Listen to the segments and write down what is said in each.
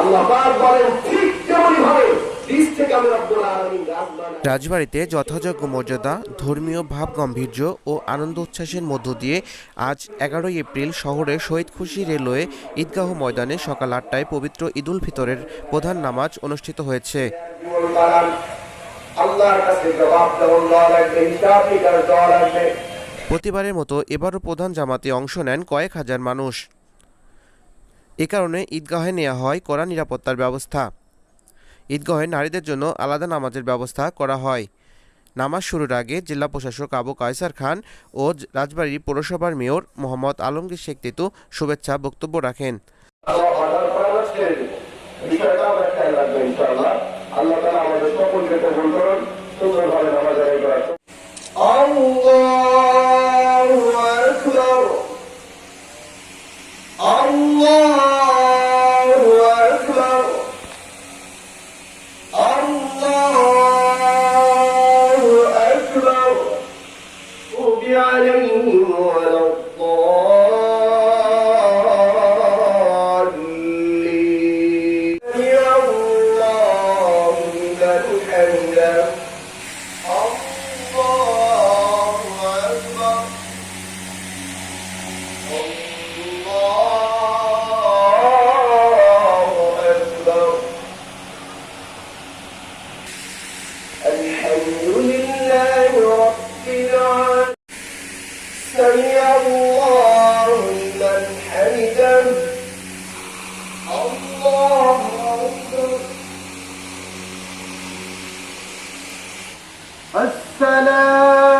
আল্লাহ পাক বলেন ঠিক তেমনি ভাবে রাজবাড়িতে যথাযোগ্য মর্যাদা ধর্মীয় ভাব গাম্ভীর্য ও আনন্দ উচ্ছ্বাসের মধ্য দিয়ে আজ এগারোই এপ্রিল শহরের শহীদ খুশি রেলওয়ে ঈদগাহ ময়দানে সকাল আটটায় পবিত্র ঈদুল ফিতরের প্রধান নামাজ অনুষ্ঠিত হয়েছে। প্রতিবারের মতো এবারও প্রধান জামাতে অংশ নেন কয়েক হাজার মানুষ। এ কারণে ঈদগাহে নেওয়া হয় কড়া নিরাপত্তার ব্যবস্থা। ঈদগাহে নারীদের জন্য আলাদা নামাজের ব্যবস্থা করা হয়। নামাজ শুরুর আগে জেলা প্রশাসক আবু কায়সার খান ও জ- রাজবাড়ী পৌরসভার মেয়র মোহাম্মদ আলমগীর শেখ তিতু শুভেচ্ছা বক্তব্য রাখেন। আল্লাহ عليهم ولا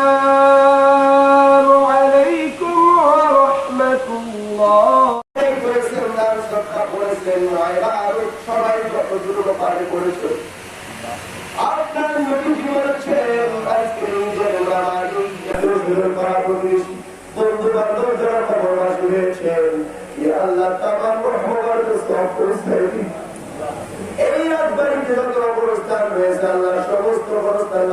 السلام عليكم ورحمة الله করেছেন নাম শ্রদ্ধা করেছেন এবার সবাই যতটুকু পারে করেছে আপনার নবীজি বলেছেন আজকে নিজের নামাজি এতদূর করা করিস বন্ধু বান্ধব যারা খবর বাসী হয়েছেন ইয়া আল্লাহ তামাম রহমার সব করেছেন এই রাজবাড়িতে যত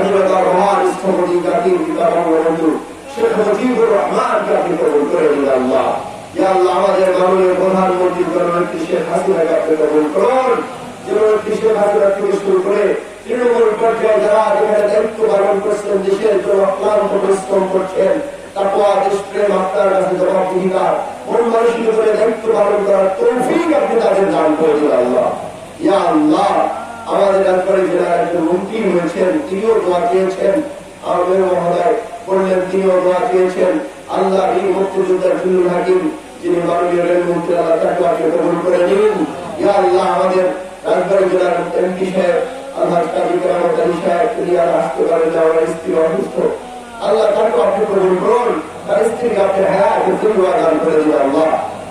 স্বাধীনতার মহান স্থপতি জাতির পিতা বঙ্গবন্ধু। শেখ মুজিবুর রহমানকে আপনি কবুল করে দিন আল্লাহ। ইয়া আল্লাহ, আমাদের মাননীয় প্রধানমন্ত্রী জননেত্রী শেখ হাসিনাকে আপনি কবুল করুন। জননেত্রী শেখ হাসিনা থেকে দায়িত্ব পালন করার তৌফিক আপনি তাদের দান করে দিন আল্লাহ। ইয়া আল্লাহ আমাদের একবারে জেলার একজন মন্ত্রী হয়েছেন তিনিও দোয়া চেয়েছেন আমাদের মহোদয় বললেন তিনিও দোয়া চেয়েছেন আল্লাহ এই মুক্তিযোদ্ধার ফিরুল হাকিম যিনি মাননীয় রেলমন্ত্রী আল্লাহ তাকে আপনি কবুল করে নিন ইয়া আল্লাহ আমাদের রাজবাড়ী জেলার এমপি সাহেব আল্লাহ কাজী কেরামত আলী সাহেব তিনি আর আসতে পারেন না ওনার স্ত্রী অসুস্থ আল্লাহ তাকে আপনি কবুল করুন তার স্ত্রীকে আপনি হ্যাঁ দীর্ঘ দান করে দিন আল্লাহ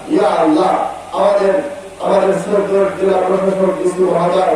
ইয়া আল্লাহ আমাদের আমাদের শ্রদ্ধেয় জেলা প্রশাসক ইসু মহোদয়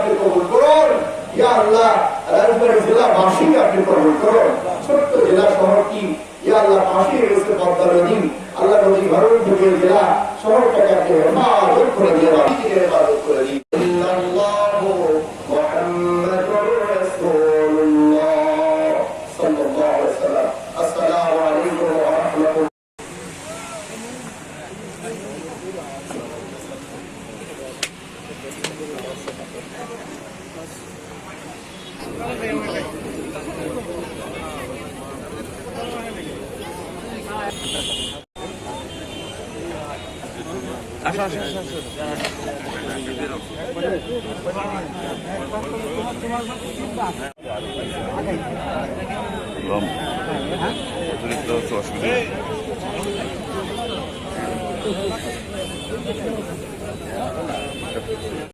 কবুল করুন। ইয়া আল্লাহ রাজবাড়ী জেলা বাসীকে আপনি কবুল করুন। ছোট্ট জেলা শহরটি ইয়া আল্লাহ পাশে রয়েছে পদ্মা নদী। আল্লাহ নদী ভারত থেকে জেলা শহরটাকে আপনি হেফাজত করে দিয়ে বাড়িকে হেফাজত করে দিন আসো এবং অতিরিক্ত অসুবিধা